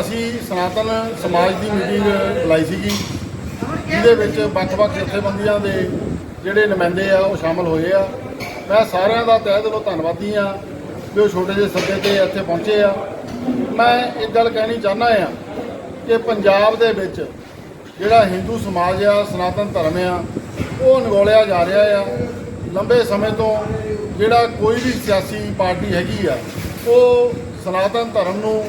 ਅਸੀਂ ਸਨਾਤਨ ਸਮਾਜ ਦੀ ਮੀਟਿੰਗ ਬੁਲਾਈ ਸੀਗੀ। ਜਿਹਦੇ ਵਿੱਚ ਵੱਖ-ਵੱਖ ਜਥੇਬੰਦੀਆਂ ਦੇ ਜਿਹੜੇ ਨੁਮਾਇੰਦੇ ਆ, ਉਹ ਸ਼ਾਮਲ ਹੋਏ ਆ। ਮੈਂ ਸਾਰਿਆਂ ਦਾ ਤਹਿ ਦਿਲੋਂ ਧੰਨਵਾਦੀ ਆ ਵੀ ਉਹ ਛੋਟੇ ਜਿਹੇ ਸੱਦੇ ਤੇ ਇੱਥੇ ਪਹੁੰਚੇ ਆ। ਮੈਂ ਇੱਕ ਗੱਲ ਕਹਿਣੀ ਚਾਹੁੰਦਾ ਆ ਕਿ ਪੰਜਾਬ ਦੇ ਵਿੱਚ ਜਿਹੜਾ ਹਿੰਦੂ ਸਮਾਜ ਆ, ਸਨਾਤਨ ਧਰਮ ਆ, ਉਹ ਨਗੋਲਿਆ ਜਾ ਰਿਹਾ ਆ। ਲੰਬੇ ਸਮੇਂ ਤੋਂ ਜਿਹੜਾ ਕੋਈ ਵੀ ਸਿਆਸੀ ਪਾਰਟੀ ਹੈਗੀ ਆ, ਉਹ ਸਨਾਤਨ ਧਰਮ ਨੂੰ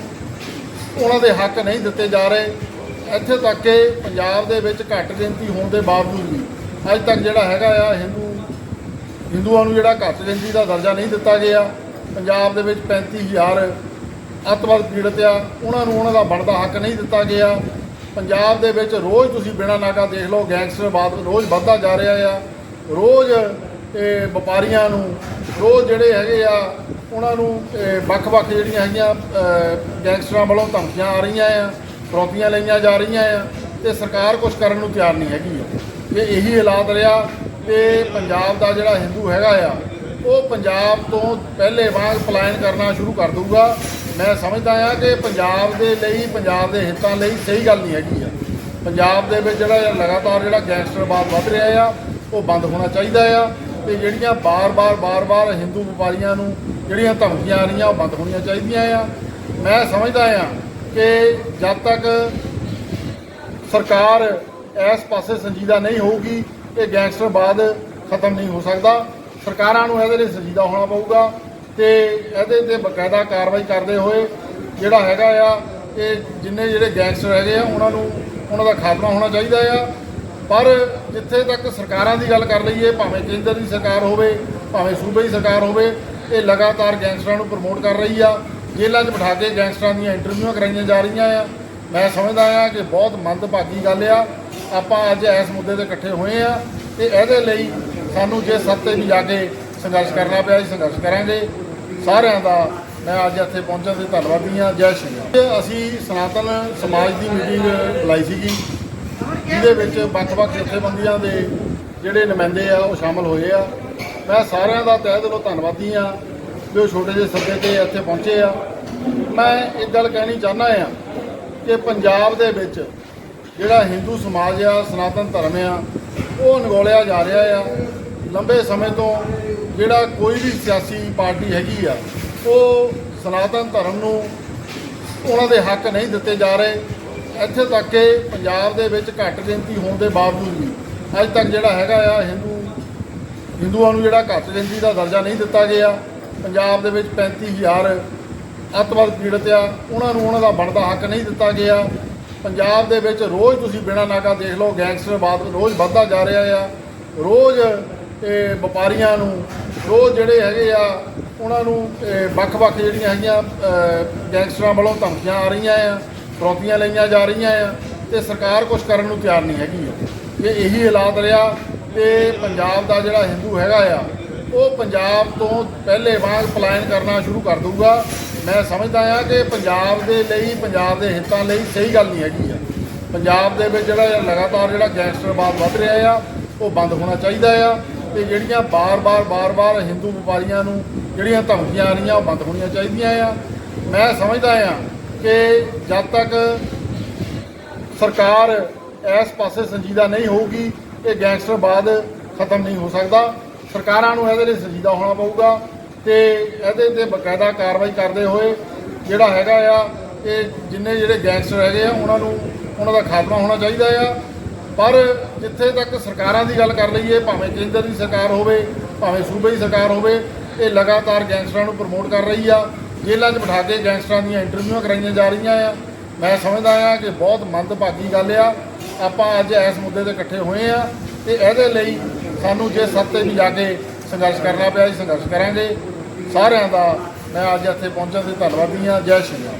ਉਹਨਾਂ ਦੇ ਹੱਕ ਨਹੀਂ ਦਿੱਤੇ ਜਾ ਰਹੇ। ਇੱਥੇ ਤੱਕ ਕਿ ਪੰਜਾਬ ਦੇ ਵਿੱਚ ਘੱਟ ਗਿਣਤੀ ਹੋਣ ਦੇ ਬਾਵਜੂਦ ਵੀ ਅੱਜ ਤੱਕ ਜਿਹੜਾ ਹੈਗਾ ਆ, ਹਿੰਦੂ, ਹਿੰਦੂਆਂ ਨੂੰ ਜਿਹੜਾ ਘੱਟ ਗਿਣਤੀ ਦਾ ਦਰਜਾ ਨਹੀਂ ਦਿੱਤਾ ਗਿਆ। ਪੰਜਾਬ ਦੇ ਵਿੱਚ 35000 ਅੱਤਵਾਦ ਪੀੜਤ ਆ, ਉਹਨਾਂ ਨੂੰ ਉਹਨਾਂ ਦਾ ਬਣਦਾ ਹੱਕ ਨਹੀਂ ਦਿੱਤਾ ਗਿਆ। ਪੰਜਾਬ ਦੇ ਵਿੱਚ ਰੋਜ਼ ਤੁਸੀਂ ਬਿਨਾਂ ਨਾਕਾ ਦੇਖ ਲਓ ਗੈਂਗਸਟਰਵਾਦ ਰੋਜ਼ ਵੱਧਦਾ ਜਾ ਰਿਹਾ ਆ। ਰੋਜ਼ ਇਹ ਵਪਾਰੀਆਂ ਨੂੰ, ਰੋਜ਼ ਜਿਹੜੇ ਹੈਗੇ ਆ ਉਹਨਾਂ ਨੂੰ ਵੱਖ-ਵੱਖ ਜਿਹੜੀਆਂ ਹੈਗੀਆਂ ਗੈਂਗਸਟਰਾਂ ਵੱਲੋਂ ਧਮਕੀਆਂ ਆ ਰਹੀਆਂ ਆ ਫਰੋਤੀਆਂ ਲਈਆਂ ਜਾ ਰਹੀਆਂ ਆ, ਤੇ ਸਰਕਾਰ ਕੁਝ ਕਰਨ ਨੂੰ ਤਿਆਰ ਨਹੀਂ ਹੈਗੀ। ਆ ਜੇ ਇਹੀ ਹਾਲਾਤ ਰਿਹਾ ਤੇ ਪੰਜਾਬ ਦਾ ਜਿਹੜਾ ਹਿੰਦੂ ਹੈਗਾ ਆ, ਉਹ ਪੰਜਾਬ ਤੋਂ ਪਹਿਲੇ ਵਾਂਗ ਪਲਾਇਨ ਕਰਨਾ ਸ਼ੁਰੂ ਕਰ ਦਊਗਾ। ਮੈਂ ਸਮਝਦਾ ਆ ਕਿ ਪੰਜਾਬ ਦੇ ਲਈ, ਪੰਜਾਬ ਦੇ ਹਿੱਤਾਂ ਲਈ ਸਹੀ ਗੱਲ ਨਹੀਂ ਹੈਗੀ ਆ। ਪੰਜਾਬ ਦੇ ਵਿੱਚ ਜਿਹੜਾ ਲਗਾਤਾਰ ਜਿਹੜਾ ਗੈਂਗਸਟਰਵਾਦ ਵੱਧ ਰਿਹਾ ਆ, ਉਹ ਬੰਦ ਹੋਣਾ ਚਾਹੀਦਾ ਆ। ਤੇ ਜਿਹੜੀਆਂ ਬਾਰ-ਬਾਰ ਬਾਰ-ਬਾਰ ਹਿੰਦੂ ਵਪਾਰੀਆਂ ਨੂੰ ਜਿਹੜੀਆਂ ਧਮਕੀਆਂ ਆ ਰਹੀਆਂ, ਉਹ ਬੰਦ ਹੋਣੀਆਂ ਚਾਹੀਦੀਆਂ ਆ। ਮੈਂ ਸਮਝਦਾ ਆ ਕਿ ਜਦ ਤੱਕ ਸਰਕਾਰ ਇਸ ਪਾਸੇ ਸੰਜੀਦਾ ਨਹੀਂ ਹੋਊਗੀ, ਇਹ ਗੈਂਗਸਟਰਵਾਦ ਖਤਮ ਨਹੀਂ ਹੋ ਸਕਦਾ। ਸਰਕਾਰਾਂ ਨੂੰ ਇਹਦੇ ਲਈ ਸੰਜੀਦਾ ਹੋਣਾ ਪਊਗਾ ਤੇ ਇਹਦੇ ਤੇ ਬਕਾਇਦਾ ਕਾਰਵਾਈ ਕਰਦੇ ਹੋਏ ਜਿਹੜਾ ਹੈਗਾ ਆ, ਇਹ ਜਿੰਨੇ ਜਿਹੜੇ ਗੈਂਗਸਟਰ ਹੈਗੇ ਆ, ਉਹਨਾਂ ਨੂੰ, ਉਹਨਾਂ ਦਾ ਖਾਤਮਾ ਹੋਣਾ ਚਾਹੀਦਾ ਆ। ਪਰ ਜਿੱਥੇ ਤੱਕ ਸਰਕਾਰਾਂ ਦੀ ਗੱਲ ਕਰ ਲਈਏ, ਭਾਵੇਂ ਕੇਂਦਰ ਦੀ ਸਰਕਾਰ ਹੋਵੇ, ਭਾਵੇਂ ਸੂਬੇ ਦੀ ਸਰਕਾਰ ਹੋਵੇ, ਇਹ ਲਗਾਤਾਰ ਗੈਂਗਸਟਰਾਂ ਨੂੰ ਪ੍ਰਮੋਟ ਕਰ ਰਹੀ ਆ। ਜੇਲ੍ਹਾਂ 'ਚ ਬਿਠਾ ਕੇ ਗੈਂਗਸਟਰਾਂ ਦੀਆਂ ਇੰਟਰਵਿਊਆਂ ਕਰਾਈਆਂ ਜਾ ਰਹੀਆਂ ਆ। ਮੈਂ ਸਮਝਦਾ ਆ ਕਿ ਬਹੁਤ ਮੰਦਭਾਗੀ ਗੱਲ ਆ। ਆਪਾਂ ਅੱਜ ਇਸ ਮੁੱਦੇ ਤੇ ਇਕੱਠੇ ਹੋਏ ਆ। ਤੇ ਇਹਦੇ ਲਈ ਸਾਨੂੰ ਜੇ ਸੱਤੇ ਵੀ ਜਾ ਕੇ ਸੰਘਰਸ਼ ਕਰਨਾ ਪਿਆ ਅਸੀਂ ਸੰਘਰਸ਼ ਕਰਾਂਗੇ। ਸਾਰਿਆਂ ਦਾ ਮੈਂ ਅੱਜ ਇੱਥੇ ਪਹੁੰਚਣ ਦੇ ਧੰਨਵਾਦੀ ਆ। ਜੈ ਸ਼੍ਰੀ ਰਾਮ ਅਸੀਂ ਸਨਾਤਨ ਸਮਾਜ ਦੀ ਮੀਟਿੰਗ ਬੁਲਾਈ ਸੀਗੀ। ਜਿਹਦੇ ਵਿੱਚ ਵੱਖ-ਵੱਖ ਜਥੇਬੰਦੀਆਂ ਦੇ ਜਿਹੜੇ ਨੁਮਾਇੰਦੇ ਆ, ਉਹ ਸ਼ਾਮਲ ਹੋਏ ਆ। ਮੈਂ ਸਾਰਿਆਂ ਦਾ ਤਹਿ ਦਿਲੋਂ ਧੰਨਵਾਦੀ ਆ ਵੀ ਉਹ ਛੋਟੇ ਜਿਹੇ ਸੱਦੇ ਤੇ ਇੱਥੇ ਪਹੁੰਚੇ ਆ। ਮੈਂ ਇੱਕ ਗੱਲ ਕਹਿਣੀ ਚਾਹੁੰਦਾ ਆ ਕਿ ਪੰਜਾਬ ਦੇ ਵਿੱਚ ਜਿਹੜਾ ਹਿੰਦੂ ਸਮਾਜ ਆ, ਸਨਾਤਨ ਧਰਮ ਆ, ਉਹ ਨਗੋਲਿਆ ਜਾ ਰਿਹਾ ਆ। ਲੰਬੇ ਸਮੇਂ ਤੋਂ ਜਿਹੜਾ ਕੋਈ ਵੀ ਸਿਆਸੀ ਪਾਰਟੀ ਹੈਗੀ ਆ, ਉਹ ਸਨਾਤਨ ਧਰਮ ਨੂੰ ਉਹਨਾਂ ਦੇ ਹੱਕ ਨਹੀਂ ਦਿੱਤੇ ਜਾ ਰਹੇ। ਇੱਥੇ ਤੱਕ ਕਿ ਪੰਜਾਬ ਦੇ ਵਿੱਚ ਘੱਟ ਗਿਣਤੀ ਹੋਣ ਦੇ ਬਾਵਜੂਦ ਵੀ ਅੱਜ ਤੱਕ ਜਿਹੜਾ ਹੈਗਾ ਆ ਹਿੰਦੂ, ਹਿੰਦੂਆਂ ਨੂੰ ਜਿਹੜਾ ਘੱਟ ਗਿਣਤੀ ਦਾ ਦਰਜਾ ਨਹੀਂ ਦਿੱਤਾ ਗਿਆ। ਪੰਜਾਬ ਦੇ ਵਿੱਚ 35000 ਅੱਤਵਾਦ ਪੀੜਤ ਆ, ਉਹਨਾਂ ਨੂੰ ਉਹਨਾਂ ਦਾ ਬਣਦਾ ਹੱਕ ਨਹੀਂ ਦਿੱਤਾ ਗਿਆ। ਪੰਜਾਬ ਦੇ ਵਿੱਚ ਰੋਜ਼ ਤੁਸੀਂ ਬਿਨਾਂ ਨਾਕਾ ਦੇਖ ਲਓ ਗੈਂਗਸਟਰਵਾਦ ਰੋਜ਼ ਵੱਧਦਾ ਜਾ ਰਿਹਾ ਆ। ਰੋਜ਼ ਇਹ ਵਪਾਰੀਆਂ ਨੂੰ, ਰੋਜ਼ ਜਿਹੜੇ ਹੈਗੇ ਆ, ਉਹਨਾਂ ਨੂੰ ਵੱਖ-ਵੱਖ ਜਿਹੜੀਆਂ ਹੈਗੀਆਂ ਗੈਂਗਸਟਰਾਂ ਵੱਲੋਂ ਧਮਕੀਆਂ ਆ ਰਹੀਆਂ ਆ। ਫਰੋਤੀਆਂ ਲਈਆਂ ਜਾ ਰਹੀਆਂ ਆ ਤੇ ਸਰਕਾਰ ਕੁਝ ਕਰਨ ਨੂੰ ਤਿਆਰ ਨਹੀਂ ਹੈਗੀ ਜੇ ਇਹੀ ਹਾਲਾਤ ਰਿਹਾ ਤੇ ਪੰਜਾਬ ਦਾ ਜਿਹੜਾ ਹਿੰਦੂ ਹੈਗਾ ਆ, ਉਹ ਪੰਜਾਬ ਤੋਂ ਪਹਿਲੇ ਵਾਂਗ ਪਲਾਇਨ ਕਰਨਾ ਸ਼ੁਰੂ ਕਰ ਦਊਗਾ। ਮੈਂ ਸਮਝਦਾ ਆ ਕਿ ਪੰਜਾਬ ਦੇ ਲਈ, ਪੰਜਾਬ ਦੇ ਹਿੱਤਾਂ ਲਈ ਸਹੀ ਗੱਲ ਨਹੀਂ ਹੈਗੀ ਆ। ਪੰਜਾਬ ਦੇ ਵਿੱਚ ਜਿਹੜਾ ਲਗਾਤਾਰ ਜਿਹੜਾ ਗੈਂਗਸਟਰਵਾਦ ਵੱਧ ਰਿਹਾ ਆ, ਉਹ ਬੰਦ ਹੋਣਾ ਚਾਹੀਦਾ ਆ। ਤੇ ਜਿਹੜੀਆਂ ਬਾਰ-ਬਾਰ ਬਾਰ-ਬਾਰ ਹਿੰਦੂ ਵਪਾਰੀਆਂ ਨੂੰ ਜਿਹੜੀਆਂ ਧਮਕੀਆਂ ਆ ਰਹੀਆਂ, ਉਹ ਬੰਦ ਹੋਣੀਆਂ ਚਾਹੀਦੀਆਂ ਆ। ਮੈਂ ਸਮਝਦਾ ਆ ਕਿ ਜਦ ਤੱਕ ਸਰਕਾਰ ਇਸ ਪਾਸੇ ਸੰਜੀਦਾ ਨਹੀਂ ਹੋਊਗੀ, ਇਹ ਗੈਂਗਸਟਰਵਾਦ ਖਤਮ ਨਹੀਂ ਹੋ ਸਕਦਾ। ਸਰਕਾਰਾਂ ਨੂੰ ਇਹਦੇ ਲਈ ਸੰਜੀਦਾ ਹੋਣਾ ਪਊਗਾ ਤੇ ਇਹਦੇ ਤੇ ਬਕਾਇਦਾ ਕਾਰਵਾਈ ਕਰਦੇ ਹੋਏ ਜਿਹੜਾ ਹੈਗਾ ਆ, ਇਹ ਜਿੰਨੇ ਜਿਹੜੇ ਗੈਂਗਸਟਰ ਹੈਗੇ ਆ, ਉਹਨਾਂ ਨੂੰ, ਉਹਨਾਂ ਦਾ ਖਾਤਮਾ ਹੋਣਾ ਚਾਹੀਦਾ ਆ। ਪਰ ਜਿੱਥੇ ਤੱਕ ਸਰਕਾਰਾਂ ਦੀ ਗੱਲ ਕਰ ਲਈਏ, ਭਾਵੇਂ ਕੇਂਦਰ ਦੀ ਸਰਕਾਰ ਹੋਵੇ, ਭਾਵੇਂ ਸੂਬੇ ਦੀ ਸਰਕਾਰ ਹੋਵੇ, ਇਹ ਲਗਾਤਾਰ ਗੈਂਗਸਟਰਾਂ ਨੂੰ ਪ੍ਰਮੋਟ ਕਰ ਰਹੀ ਆ। ਜੇਲ੍ਹਾਂ 'ਚ ਬਿਠਾ ਕੇ ਗੈਂਗਸਟਰਾਂ ਦੀਆਂ ਇੰਟਰਵਿਊਆਂ ਕਰਾਈਆਂ ਜਾ ਰਹੀਆਂ ਆ। ਮੈਂ ਸਮਝਦਾ ਆ ਕਿ ਬਹੁਤ ਮੰਦਭਾਗੀ ਗੱਲ ਆ। ਆਪਾਂ ਅੱਜ ਇਸ ਮੁੱਦੇ ਤੇ ਇਕੱਠੇ ਹੋਏ ਆ ਤੇ ਇਹਦੇ ਲਈ ਸਾਨੂੰ ਜੇ ਸੱਤੇ ਵੀ ਜਾ ਕੇ ਸੰਘਰਸ਼ ਕਰਨਾ ਪਿਆ ਅਸੀਂ ਸੰਘਰਸ਼ ਕਰਾਂਗੇ। ਸਾਰਿਆਂ ਦਾ ਮੈਂ ਅੱਜ ਇੱਥੇ ਪਹੁੰਚਣ ਦੇ ਧੰਨਵਾਦੀ ਆ ਜੈ ਸ਼੍ਰੀ ਰਾਮ